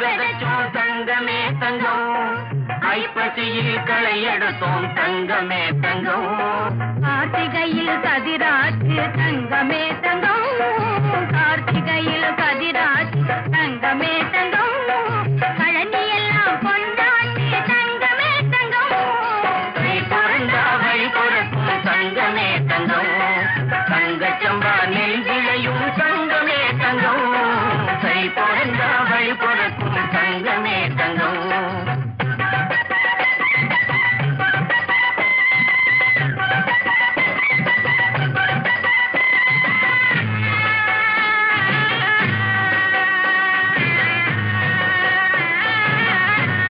விதைச்சோம் தங்கமே தங்கம். ஐப்பசியில் களை தங்கமே தங்கம். கார்த்திகையில் கதிராற்று தங்கமே தங்கம். கார்த்திகையில் கதிராற்று தங்கமே தங்கம். தங்கமே தங்கம். தங்கச்சம்பா பறந்தவள் பொறக்கும்.